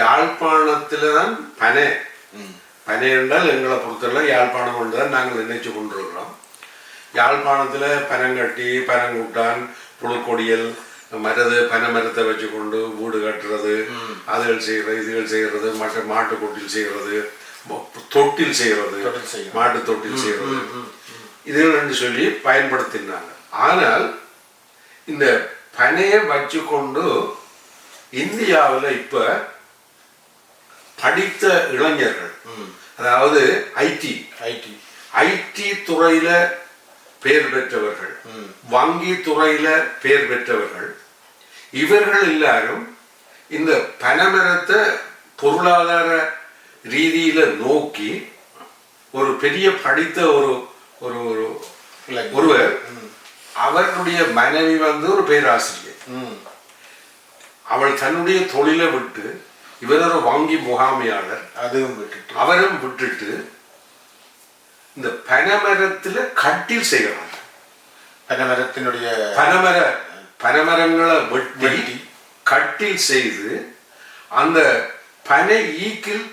யாழ்ப்பாணத்துல தான் பனை. பனை என்றால் எங்களை பொறுத்தவரை யாழ்ப்பாணம் என்று தான் நாங்கள் நினைச்சு கொண்டிருக்கிறோம். யாழ்ப்பாணத்துல பனங்கட்டி பனங்கூட்டான் புழுக்கொடியல் மரது பனை மரத்தை வச்சு கொண்டு வீடு கட்டுறது அதுகள் செய்கிறது இதுகள் செய்கிறது மற்ற மாட்டு கொட்டில் செய்கிறது தொட்டில் செய்கிறது. மாட்டு தொட்டில் செய்கிறது இதுகள் என்று சொல்லி பயன்படுத்தினாங்க. ஆனால் இந்த பனையை வச்சு கொண்டு இந்தியாவில் இப்ப படித்த இளைஞர்கள். அதாவது ஐடி ஐடி ஐடி துறையில பேர் பெற்றவர்கள். வங்கி துறையில பேர் பெற்றவர்கள் இவர்கள் எல்லாரும் இந்த பனைமரத்தை பொருளாதார ரீதியில நோக்கி ஒரு பெரிய படித்த ஒரு ஒரு ஒருவர் ம். அவர்களுடைய மனைவி வந்து ஒரு பேராசிரியர் ம். அவள் தன்னுடைய தொழிலை விட்டு இவர் ஒரு வங்கி முகாமையாளர் அதுவும் விட்டுட்டு அவரும் விட்டுட்டு இந்த பனைமரத்துல கட்டில் செய்கிறாங்க பனைமரத்தினுடைய பனைமர பனைமரங்களை வெட்டி. கட்டில் செய்து அந்த பனை ஈக்கில்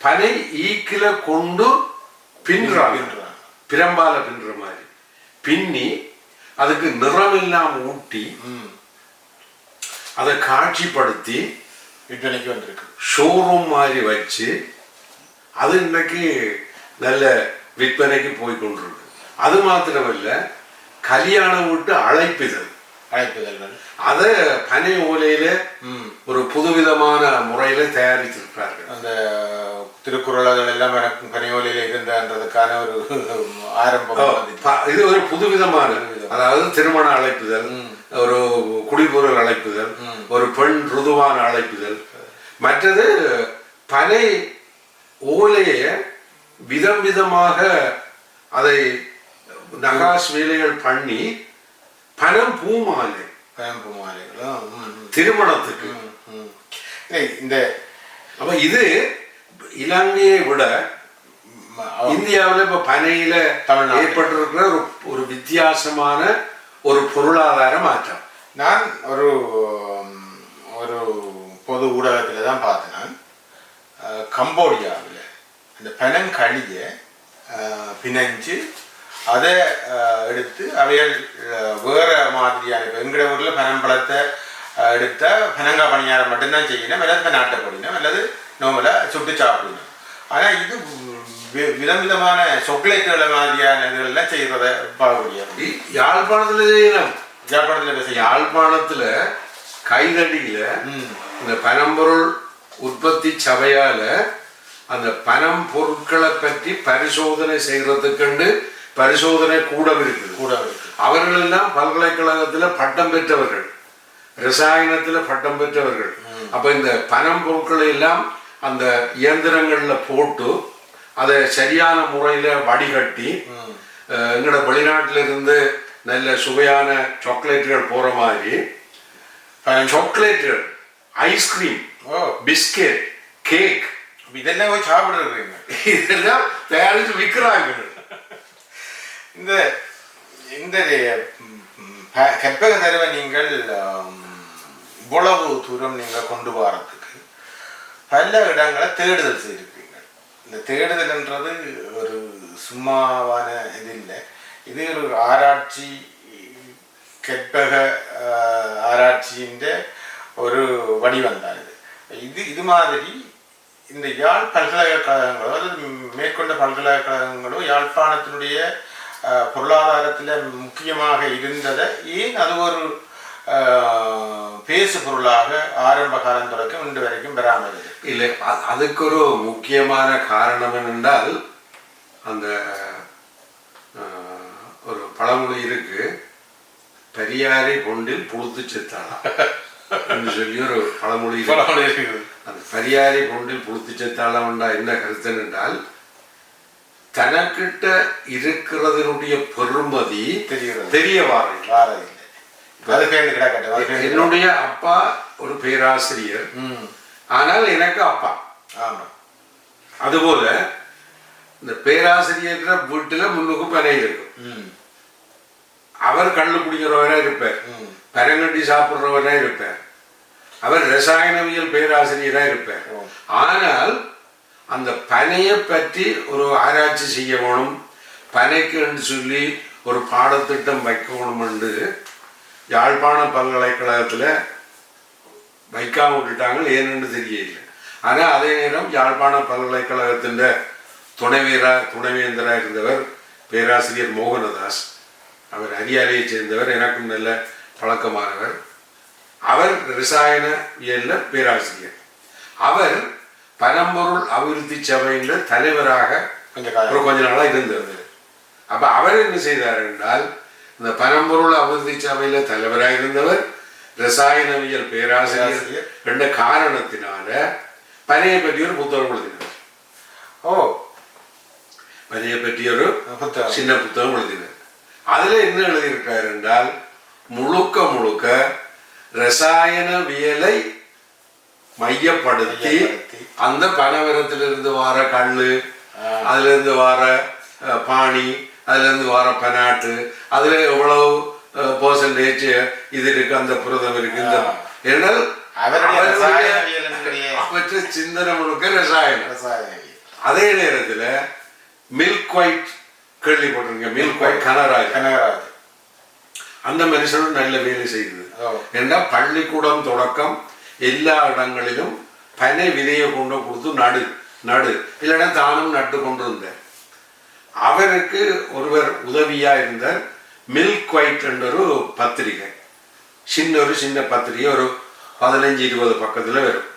பனை ஈக்கில கொண்டு பின்றாங்க. பிரம்பால பின்ற மாதிரி பின்னி அதுக்கு நிறம் எல்லாம் ஊட்டி. அதை காட்சிப்படுத்தி விற்பனைக்கு வந்திருக்கு. ஷோரூம் மாதிரி வச்சு அது இன்னைக்கு நல்ல விற்பனைக்கு போய் கொண்டிருக்கு. அது மாத்திரமல்ல கல்யாணம் விட்டு அழைப்பிதழ். அழைப்புதல்கள் அதை பனை ஓலையில. ஒரு புதுவிதமான முறையில தயாரித்திருக்கிறார்கள். அந்த திருக்குறள்கள் எல்லாம் எனக்கு பனியோலியில் இருந்தன்றதுக்கான ஒரு ஆரம்பம் இது ஒரு புதுவிதமான அதாவது திருமண அழைப்புதல் ஒரு குடிபொருள் அழைப்புதல் ஒரு பெண் ருதுவான அழைப்புதல். மற்றது பனை ஓலையை விதம் விதமாக அதை நகாஸ் வேலைகள் பண்ணி பனம் பூமாலை. பயம்பு மாலைகளும் ம், ம், திருமணத்துக்கு. இந்த அப்ப இது இலங்கையை விட இந்தியாவில் இப்ப பனையில. ஏற்பட்டிருக்கிற ஒரு ஒரு வித்தியாசமான ஒரு பொருளாதார மாற்றம். நான் ஒரு ஒரு பொது ஊடகத்தில் தான் பார்த்தேன். நான் அஹ், கம்போடியாவில் இந்த பனங்களியை பிணைஞ்சு அதை எடுத்து அவைகள் வேறு மாதிரியான இப்போ எங்கட ஊரில் பனம்பழத்தை எடுத்த பனங்காய் பணியாரம் மட்டும்தான் செய்யணும் அல்லது நாட்டை போடணும் அல்லது நோமலாக சுட்டு சாப்பிடணும். ஆனால் இது வி- விதம் விதமான சொக்லேட்டுகளை மாதிரியான இதுகள்லாம் செய்கிறத பார்க்கக்கூடிய யாழ்ப்பாணத்துல செய்யலாம்? செய்ய யாழ்ப்பாணத்துல கைதடியில இந்த பனம்பொருள் உற்பத்தி சபையால அந்த பனம் பொருட்களை பற்றி பரிசோதனை செய்யறதுக்கண்டு பரிசோதனை கூடம் இருக்குது கூட இருக்கு அவர்கள் எல்லாம் பல்கலைக்கழகத்துல பட்டம் பெற்றவர்கள். ரசாயனத்துல பட்டம் பெற்றவர்கள். அப்ப இந்த பனம் பொருட்களை எல்லாம் அந்த இயந்திரங்கள்ல போட்டு அதை சரியான முறையில வடிகட்டி ம். அஹ், எங்கட வெளிநாட்டுல இருந்து நல்ல சுவையான சாக்லேட்டுகள் போற மாதிரி சாக்லேட்டுகள் ஐஸ்கிரீம் பிஸ்கெட் கேக் இதெல்லாம் போய் சாப்பிடுறீங்க இதெல்லாம் தயாரித்து விற்கிறாங்க இந்த இந்த கற்பக தருவை நீங்கள் இவ்வளவு தூரம் நீங்கள் கொண்டு வரதுக்கு பல இடங்களை தேடுதல் செய்திருக்கீங்க இந்த தேடுதல்ன்றது ஒரு சும்மாவான இது இல்லை இது ஒரு ஆராய்ச்சி கற்பக ஆராய்ச்சியின் ஒரு வடிவம் தான் இது. இது இது மாதிரி இந்த யாழ் பல்கலைக்கழகங்களோ அல்லது மேற்கொண்ட பல்கலைக்கழகங்களோ யாழ்ப்பாணத்தினுடைய பொருளாதாரத்தில் முக்கியமாக இருந்ததை ஏன் அது ஒரு பேசு பொருளாக ஆரம்ப காலம் தொடக்கம் இன்று வரைக்கும் பெறாமல் இல்லை அதுக்கு ஒரு முக்கியமான காரணம் என்னென்றால் அந்த ஒரு பழமொழி இருக்கு பெரியாரை பொண்டில் புழுத்து செத்தாளா என்று சொல்லி ஒரு பழமொழி இருக்கு. பரவாயில்ல இருக்குது. அந்த பெரியாரை பொண்டில் புழுத்து செத்தாளம்டா என்ன கருத்து என்றால் தனக்கிட்ட இருக்கிறதனுடைய பெருமதி தெரிய வாரை வாரதில்லை என்னுடைய அப்பா ஒரு பேராசிரியர். ஆனால் எனக்கு அப்பா. ஆமாம் அதுபோல இந்த பேராசிரியர் வீட்டுல முன்னுக்கு பனை இருக்கும். அவர் கள்ளு குடிக்கிறவரா இருப்பார். ம். பனங்கட்டி சாப்பிட்றவரா இருப்பார். அவர் ரசாயனவியல் பேராசிரியராக இருப்பார். ஆனால் அந்த பனையை பற்றி ஒரு ஆராய்ச்சி செய்ய வேணும் பனைக்கு என்று சொல்லி ஒரு பாடத்திட்டம் வைக்கணும் என்று யாழ்ப்பாண பல்கலைக்கழகத்தில் வைக்காம விட்டுட்டாங்க ஏன்னு தெரியல ஆனால் அதே நேரம் யாழ்ப்பாண பல்கலைக்கழகத்தின் துணைவீரா துணைவேந்தராக இருந்தவர் பேராசிரியர் மோகனதாஸ். அவர் அரியாலையைச் சேர்ந்தவர் எனக்கும் நல்ல பழக்கமானவர். அவர் ரசாயனவியல்ல பேராசிரியர். அவர் பரம்பொருள் அபிவிருத்தி சபையின் தலைவராக ஒரு கொஞ்ச நாளா இருந்தவர். அப்ப அவர் என்ன செய்தார் என்றால் இந்த பரம்பொருள் அபிவிருத்தி சபையில தலைவராக இருந்தவர் ரசாயனவியல் பேராசிரியர். என்ற காரணத்தினால பனையை பற்றி ஒரு புத்தகம் எழுதினார் ஓ பனையை பற்றி ஒரு சின்ன புத்தகம் எழுதினார் அதுல என்ன எழுதியிருக்கார் என்றால் முழுக்க முழுக்க ரசாயனவியலை மையப்படுத்தி. அந்த பனவரத்திலிருந்து வார கல்லு ஆ. அதுல இருந்து வார பாணி அதுல இருந்து வார பனாட்டு அதுல எவ்வளவு பர்சன்டேஜ் இது இருக்கு அந்த புரதம் இருக்கு இந்த ரசாயனவியலினுடைய அவற்றை சிந்தனை முழுக்க ரசாயனம். அதே நேரத்துல மில்க் ஒயிட் கேள்விப்பட்டிருங்க மில்க் ஒயிட் கனராஜ். கனகராஜ் அந்த மனுஷனும் நல்ல வேலை செய்தது. ஓ. ஏன்னா பள்ளிக்கூடம் தொடக்கம் எல்லா இடங்களிலும் பனை விதையை கொண்டு கொடுத்து நடு நடு. இல்லைன்னா தானும் நட்டு கொண்டு இருந்தார் அவருக்கு ஒருவர் உதவியா இருந்தார் மில்க் ஒயிட் என்ற ஒரு பத்திரிகை. சின்ன ஒரு சின்ன பத்திரிகை ஒரு பதினஞ்சு இருபது பக்கத்துல வரும்.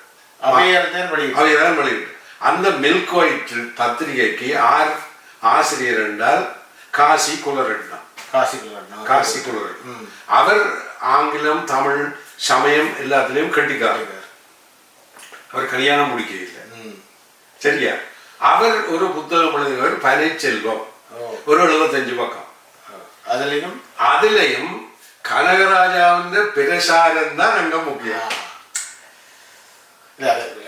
அவையர்தான் வெளியிட்டு. அந்த மில்க் ஒயிட் பத்திரிகைக்கு ஆர் ஆசிரியர் என்றால் காசி குலரெட்னா காசிக்குள்ள காசி குலரெட். அவர் ஆங்கிலம் தமிழ் சமயம் எல்லாத்துலேயும் கட்டிக்காரர் அவர் கல்யாணம் முடிக்க இல்லை. ம். சரியா? அவர் ஒரு புத்தகம் எழுதினவர் பனைச்செல்வம் ஓ. ஒரு எழுபத்தஞ்சு பக்கம். அதுலயும்? அதுலயும் கனகராஜாவின் பிரசாரம் தான் அங்க முக்கியம்.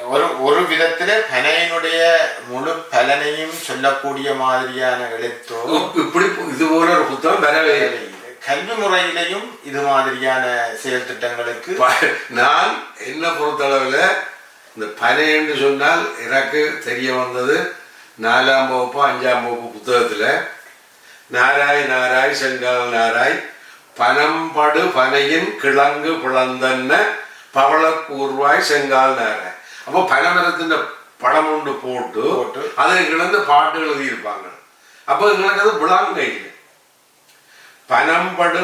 ஒரு ஒரு விதத்துல பனையினுடைய முழு பலனையும் சொல்லக்கூடிய மாதிரியான எழுத்தோ? இப்ப- இப்படி இது போல ஒரு புத்தகம் வரவே. கல்வி முறையிலையும் இது மாதிரியான செயல் திட்டங்களுக்கு நான் என்ன பொறுத்தளவில் இந்த பனைன்னு சொன்னால் எனக்கு தெரிய வந்தது நாலாம் வகுப்பு அஞ்சாம் வகுப்பு புத்தகத்தில். நாராய் நாராய் செங்கால் நாராய். பனம்படு பனையின் கிழங்கு பிளந்தன்ன பவளக்கூர்வாய் செங்கால் நாராய். அப்போ பனைமரத்தின் படம் ஒன்று போட்டு போட்டு. அதை கிழந்து பாட்டு எழுதியிருப்பாங்க. அப்போ எங்களுக்கு அது விளாங்க இல்லை பனம்படு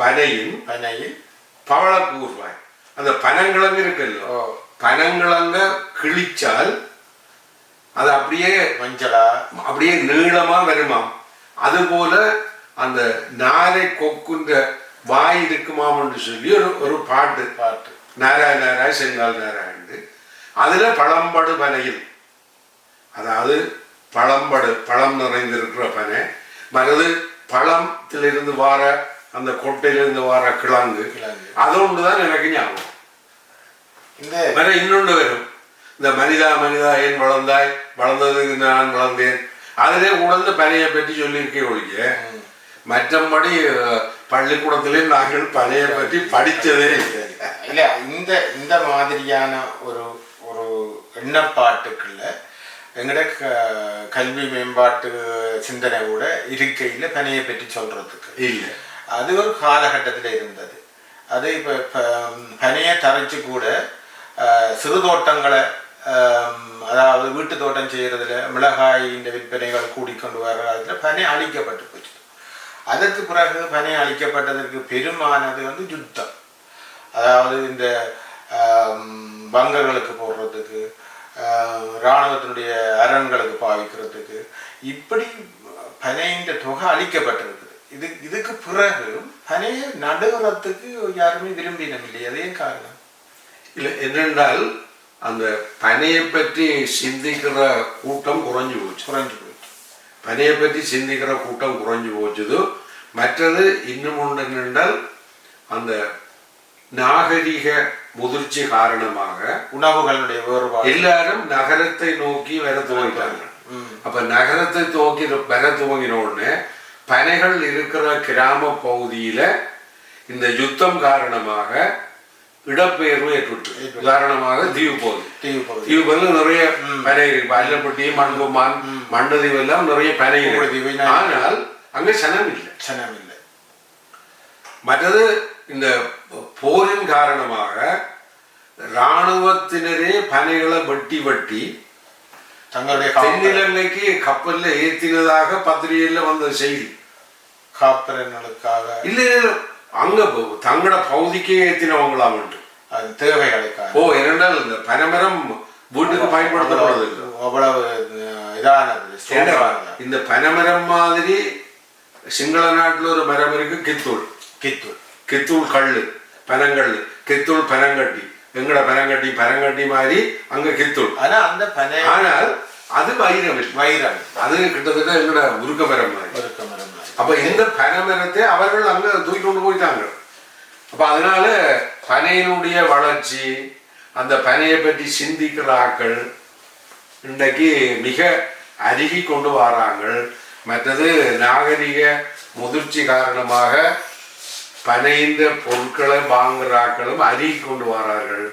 பனையின் பனையில் பவளக்கூர்வாய். அந்த பனங்கிழங்கு இருக்குல்ல. பனங்கிழங்க கிழிச்சால் அது அப்படியே மஞ்சளா? அப்படியே நீளமா வருமாம் அதுபோல அந்த நாரை கொக்குன்ற வாய் இருக்குமாம்னு சொல்லி ஒரு ஒரு பாட்டு. பாட்டு. நாராய நாராய் செங்கால் நாராயண்டு அதுல பழம்படு பனையில். அதாவது பழம்படு பழம் நிறைந்திருக்கிற பனை. மற்றது பழத்திலிருந்து வார அந்த கொட்டையிலிருந்து வார கிழங்கு. கிழங்கு. அது ஒன்றுதான் எனக்கு ஞாபகம். இந்த வேற இன்னொன்று வரும். இந்த மனிதா மனிதா ஏன் வளர்ந்தாய்? வளர்ந்ததுக்கு நான் வளர்ந்தேன். அதிலே உணர்ந்த பனையை பற்றி சொல்லியிருக்கே ஒழிய மற்றபடி பள்ளிக்கூடத்திலே நாங்கள் பனையை பற்றி படித்ததே இல்லை. இல்ல இந்த இந்த மாதிரியான ஒரு ஒரு எண்ணப்பாட்டுக்குள்ள எங்கட கல்வி மேம்பாட்டு சிந்தனை கூட இருக்கையில் பனையை பற்றி சொல்றதுக்கு. இல்லை. அது ஒரு காலகட்டத்தில் இருந்தது. அது இப்போ பனையை தரைச்சு கூட சிறு தோட்டங்களை அதாவது வீட்டு தோட்டம் செய்யறதுல மிளகாயின் இந்த விற்பனைகள் கூடிக்கொண்டு வர அதில் பனை அழிக்கப்பட்டு போச்சு. அதற்கு பிறகு பனை அழிக்கப்பட்டதற்கு பெருமானது வந்து யுத்தம். அதாவது இந்த ஆம், பங்கர்களுக்கு போடுறதுக்கு இராணுவத்தினுடைய அரண்களுக்கு பாவிக்கிறதுக்கு இப்படி பனையின் தொகை அழிக்கப்பட்டிருக்குது. இது இதுக்கு பிறகு பனையை நடுவரத்துக்கு யாருமே விரும்பினவில்லை அதே காரணம்? இல்லை என்னென்றால் அந்த பனையை பற்றி சிந்திக்கிற கூட்டம் குறைஞ்சு போச்சு. குறைஞ்சு போயிடுச்சு பனையை பற்றி சிந்திக்கிற கூட்டம் குறைஞ்சு போச்சுது. மற்றது இன்னும் ஒன்று என்னென்றால் அந்த நாகரிக முதிர்ச்சி காரணமாக உணவுகளுடைய வேறுபாடு. எல்லாரும் நகரத்தை நோக்கி வர துவங்கிட்டாங்க. அப்ப நகரத்தை துவக்கி வர துவங்கின உடனே பனைகள் இருக்கிற கிராம பகுதியில இந்த யுத்தம் காரணமாக இடப்பெயர்வு ஏற்பட்டு. உதாரணமாக தீவு போகுது டிவி போகுது தீவு பதில் நிறைய பனை இருக்கு அல்லப்பட்டி மண்குமான் மண்டதீவு எல்லாம் நிறைய பனை இருக்கு ஆனால் அங்க சனம் இல்லை. சனம் இல்லை. மற்றது இந்த போரின் காரணமாக இராணுவத்தினரே பனைகளை வெட்டி வெட்டி தங்களுடைய தென்னிலங்கைக்கு கப்பல்ல ஏத்தினதாக பத்திரிகையில வந்த செய்தி. காப்பரன்களுக்காக இல்ல அங்க தங்களோட பகுதிக்கே ஏத்தினவங்களாம் உண்டு அது தேவைகளுக்காக ஓ ஏனென்றால் இந்த பனைமரம் வீட்டுக்கு பயன்படுத்தப்படுறது அவ்வளவு இதானது. இந்த பனைமரம் மாதிரி சிங்கள நாட்டுல ஒரு மரம் இருக்கு கித்தூள். கித்தூர் கித்தூள் கல்லு பனங்கல்லு. கித்தூள் பனங்கட்டி. எங்கட பனங்கட்டி? பனங்கட்டி மாதிரி அங்க கித்தூள். ஆனா அந்த பனை ஆனால் அது வைரம். வைரம். அது கிட்டத்தட்ட எங்கட உருக்க மரம் மாதிரி. ஒருக்க மரம் மாதிரி. அப்ப இந்த பனைமரத்தை அவர்கள் அங்க தூக்கி கொண்டு போயிட்டாங்க. அப்போ அதனால பனையினுடைய வளர்ச்சி அந்த பனையை பற்றி சிந்திக்கிற ஆக்கள் இன்றைக்கு மிக அருகி கொண்டு வராங்க மற்றது நாகரிக முதிர்ச்சி காரணமாக பனைந்த பொருட்களை வாங்குகிற ஆக்களும் அருகி கொண்டு வரார்கள்.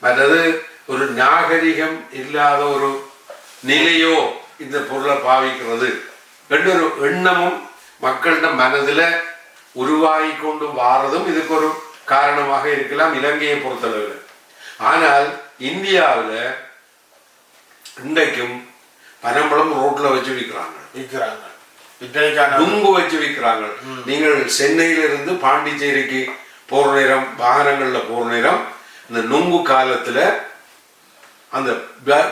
மற்றது ஒரு நாகரிகம் இல்லாத ஒரு நிலையோ இந்த பொருளை பாவிக்கிறது. என்ற ஒரு எண்ணமும் மக்களிட மனதில் உருவாகி கொண்டு வாரதும் இதுக்கு ஒரு காரணமாக இருக்கலாம் இலங்கையை பொறுத்தளவில். ஆனால் இந்தியாவில் இன்றைக்கும் பனம்பழம் ரோட்ல வச்சு விற்கிறாங்க விற்கிறாங்க நுங்கு வச்சு விற்கிறாங்க நீங்கள் சென்னையிலிருந்து பாண்டிச்சேரிக்கு போற நேரம் வாகனங்கள்ல போற நேரம் இந்த நுங்கு காலத்துல அந்த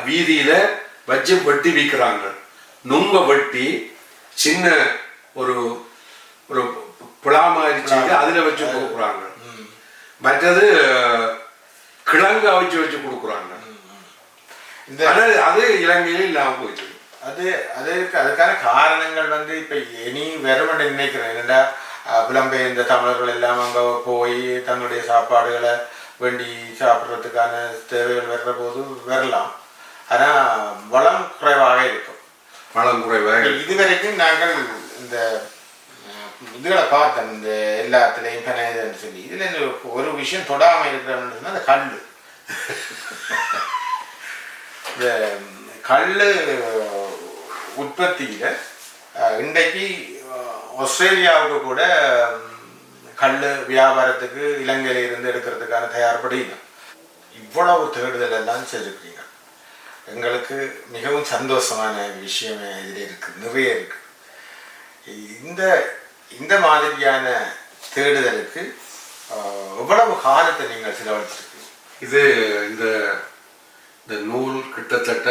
வீதியில வச்சு வெட்டி விற்கிறாங்க நுங்க வெட்டி சின்ன ஒரு ஒரு புலா மாதிரி செய்து அதுல வச்சு கொடுக்குறாங்க. மற்றது கிழங்கு அவிச்சு வச்சு கொடுக்குறாங்க. இந்த ஆனால் அது இலங்கையில் இல்லாம போயிடுச்சு அது அதுக்கு அதுக்கான காரணங்கள் வந்து இப்ப இனி வரும்னு நினைக்கிறேன். என்னடா புலம்பெயர்ந்த தமிழர்கள் எல்லாம் அங்க போய் தங்களுடைய சாப்பாடுகளை வேண்டி சாப்பிட்றதுக்கான தேவைகள் வர்ற போது வரலாம். ஆனா வளம் குறைவாக இருக்கும். பழம் குறைவாக இதுவரைக்கும் நாங்கள் இந்த இதுகளை பார்த்தேன் இந்த எல்லாத்துலேயும் பிணையதுன்னு சொல்லி. இதில் ஒரு விஷயம் தொடாமல் இருக்கிறோம்னு அந்த கல் இந்த கல் உற்பத்தியில் இன்றைக்கு ஆஸ்திரேலியாவுக்கு கூட கல் வியாபாரத்துக்கு இலங்கையில இருந்து எடுக்கிறதுக்கான தயார்படுகிறோம் இவ்வளவு தேடுதல் எல்லாம் செஞ்சுருக்கீங்க. எங்களுக்கு மிகவும் சந்தோஷமான விஷயமே இதில் இருக்குது நிறைய இருக்குது இந்த இந்த மாதிரியான தேடுதலுக்கு எவ்வளவு காலத்தை நீங்கள் செலவழிச்சிருக்கீங்க? இது இந்த இந்த நூல் கிட்டத்தட்ட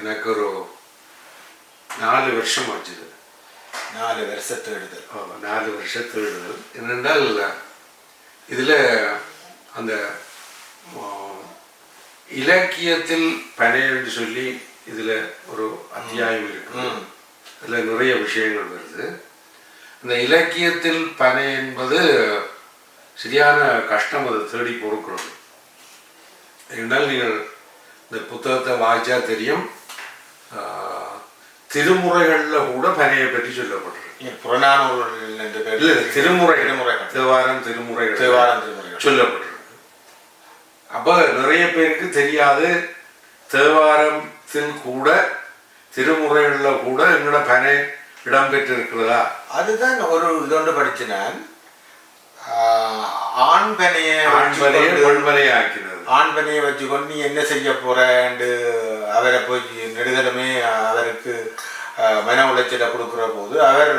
எனக்கு ஒரு நாலு வருஷம் ஆச்சுது. நாலு வருஷ தேடுதல். நாலு வருஷம் தேடுதல். என்னென்றால் இதில் அந்த இலக்கியத்தில் பனைன்னு சொல்லி இதில் ஒரு அத்தியாயம் இருக்கு. அதில் நிறைய விஷயங்கள் வருது. அந்த இலக்கியத்தில் பனை என்பது சரியான கஷ்டம் அதை தேடி பொறுக்கிறது. என்றால் நீங்கள் இந்த புத்தகத்தை வாய்ச்சா தெரியும். திருமுறைகளில் கூட பனையை பற்றி சொல்லப்பட்டிருக்கு. இங்க புறநானூறு என்று இல்லை திருமுறை. திருமுறைகள். தேவாரம் திருமுறைகள். தேவாரம் திருமுறைகள். சொல்லப்பட்டிருக்கு. அப்போ நிறைய பேருக்கு தெரியாது தேவாரத்தில் கூட திருமுறைகளில் கூட எங்களோட பனை இடம்பெற்றிருக்கிறதா? அதுதான் ஒரு இதொன்று படிச்சு நான் ஆஹ், ஆண் பனையை ஆண்பனையை வச்சுக்கொண்டு- பெண்பனை ஆக்கினது. ஆண்பனையை வச்சுக்கொண்டு நீ என்ன செய்ய போறேன்னு அவரை போய் நெடுதலுமே அவருக்கு மன உளைச்சலை கொடுக்குற போது அவர்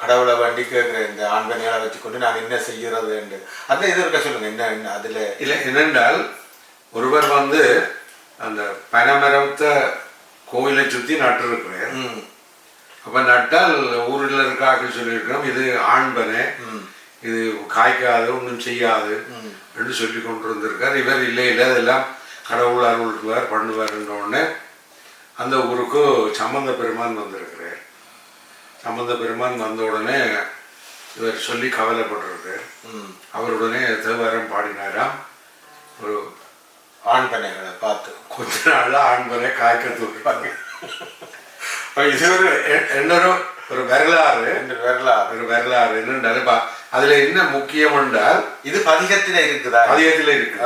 கடவுளை வேண்டி கேட்குற இந்த ஆண்பனையால வச்சுக்கொண்டு நான் என்ன செய்யறது என்று. அந்த இது இருக்க சொல்லுங்க என்ன என்ன அதுல? இல்லை என்னென்றால் ஒருவர் வந்து அந்த பனைமரத்தை கோயிலை சுற்றி நட்டிருக்கிறார். ம். அப்போ நட்டால் ஊரில் இருக்காக்கள் சொல்லியிருக்கிறோம். இது ஆண்பனை இது காய்க்காது ஒன்றும் செய்யாது. என்று சொல்லி கொண்டு வந்திருக்கார் இவர் இல்லை இல்லை அதெல்லாம் கடவுள் அருள்வார் பண்ணுவார்ன்ற உடனே அந்த ஊருக்கு சம்பந்த பெருமான் வந்திருக்கிறார். சம்பந்த பெருமான் வந்த உடனே இவர் சொல்லி கவலைப்பட்டிருக்கார். அவருடனே தேவாரம் பாடினாராம். ஒரு ஆண்பனைகளை பார்த்து கொஞ்ச நாள்ல ஆண்பனை காய்க்க தூக்கிட்டாங்க இது ஒரு என்னொரு ஒரு வரலாறு. ரெண்டு வரலாறு. ஒரு வரலாறு என்னென்றால் இப்போ அதுல என்ன முக்கியம் என்றால் இது பதிகத்துல இருக்குதா? அதிகத்துல இருக்கு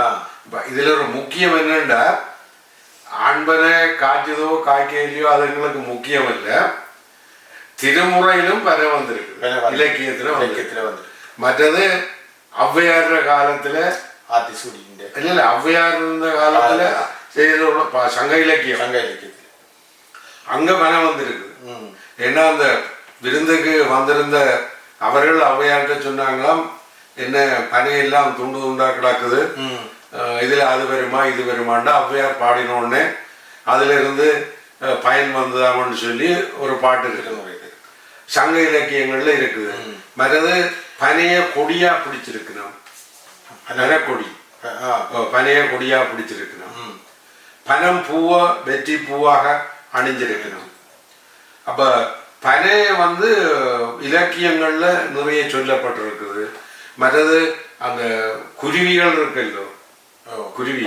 இதுல ஒரு முக்கியம் என்னன்னா ஆண்பனை காய்ச்சதோ காய்க்கலையோ அது எங்களுக்கு முக்கியம் இல்ல திருமுறையிலும் பல வந்திருக்கு. இலக்கியத்துல இலக்கியத்துல வந்து மற்றது ஔவையார் காலத்துல ஆத்தி சூடின்ற இல்ல இல்ல ஔவையார் இருந்த காலத்துல சங்க இலக்கியம். சங்க இலக்கியத்துல அங்க பணம் வந்திருக்கு. ஏன்னா அந்த விருந்துக்கு வந்திருந்த அவர்கள் ஔவையார்கிட்ட சொன்னாங்களாம் என்ன பனையெல்லாம் துண்டு துண்டா கிடக்குது. இதுல அது வருமா இது வருமாண்டா ஔவையார் பாடின உடனே அதுல இருந்து அஹ், பயன் வந்ததாமன்னு சொல்லி ஒரு பாட்டு இருக்கு திருமுறை இது. சங்க இலக்கியங்கள்ல இருக்குது. மற்றது பனைய கொடியா பிடிச்சிருக்கணும். அஹ், பனைய கொடியா பிடிச்சிருக்கணும். பனம் பூவை வெற்றி பூவாக அணிஞ்சிருக்கணும் அப்ப பனை வந்து இலக்கியங்கள்ல நிறைய சொல்லப்பட்டிருக்குது. மற்றது அந்த குருவிகள் இருக்குல்லோ? குருவி.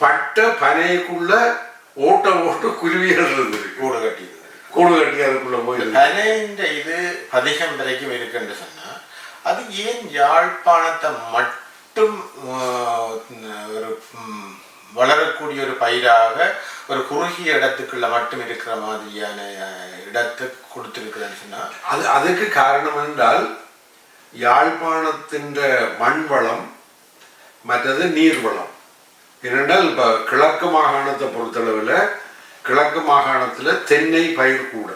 பட்ட பனைக்குள்ள ஓட்ட ஓட்ட குருவிகள் இருந்திருக்கு கூடு கட்டியது. கூடு கட்டி அதுக்குள்ள போயிருக்கு கலைன்ற இது பதிகம் வரைக்கும் இருக்குன்னு சொன்னா அது ஏன் யாழ்ப்பாணத்தை மட்டும் ஒரு வளரக்கூடிய ஒரு பயிராக ஒரு குறுகிய இடத்துக்குள்ள மட்டும் இருக்கிற மாதிரியான இடத்தை கொடுத்துருக்குதுன்னு சொன்னா? அது அதுக்கு காரணம் என்றால் யாழ்ப்பாணத்தின் மண் வளம் மற்றது நீர் வளம் ஏனென்றால் இப்போ கிழக்கு மாகாணத்தை பொறுத்தளவில் கிழக்கு மாகாணத்தில் தென்னை பயிர் கூட.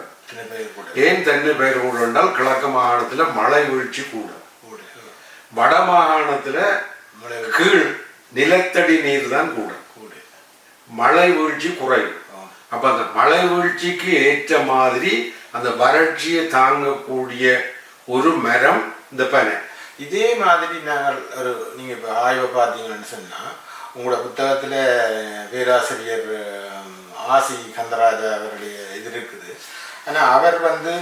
ஏன் தென்னை பயிர் கூட என்றால் கிழக்கு மாகாணத்தில் மழை வீழ்ச்சி கூட. வட மாகாணத்தில் கீழ் நிலத்தடி நீர் தான் கூடு. மழை வீழ்ச்சி குறைவு ஆ. அப்ப அந்த மழை வீழ்ச்சிக்கு ஏற்ற மாதிரி அந்த வறட்சியை தாங்கக்கூடிய ஒரு மரம் இந்த பனை. இதே மாதிரி நாங்கள் ஒரு நீங்கள் இப்போ ஆய்வை பார்த்தீங்கன்னு சொன்னால் உங்களோட புத்தகத்தில் பேராசிரியர் ஆசி கந்தராஜா அவருடைய இது இருக்குது. ஆனால் அவர் வந்து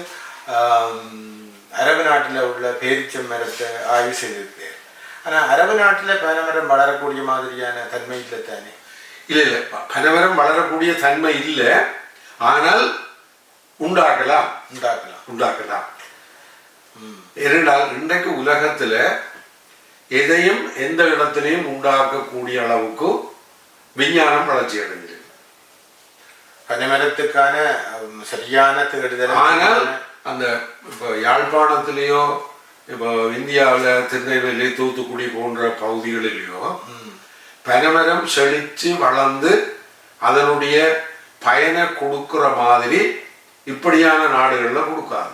அரபு நாட்டில் உள்ள பேரிச்சம் மரத்தை ஆய்வு செய்திருக்கார் ஆனால் அரபு நாட்டில் பனைமரம் வளரக்கூடிய மாதிரியான தன்மை இல்லை தானே? இல்ல இல்ல. ப- பனைமரம் வளரக்கூடிய தன்மை இல்லை. ஆனால் உண்டாக்கலாம். உண்டாக்கலாம். உண்டாக்கலாம். ஏனென்றால் இன்றைக்கு உலகத்துல எதையும் எந்த இடத்திலையும் உண்டாக்கக்கூடிய அளவுக்கு விஞ்ஞானம் வளர்ச்சி அடைஞ்சிருக்கு. பனைமரத்துக்கான சரியான தேடுதல் ஆனால் அந்த இப்போ யாழ்ப்பாணத்திலேயோ இப்போ இந்தியாவில் திருநெல்வேலி தூத்துக்குடி போன்ற பகுதிகளிலேயோ ம் செழித்து வளர்ந்து அதனுடைய பயனை கொடுக்குற மாதிரி இப்படியான நாடுகளில் கொடுக்காது.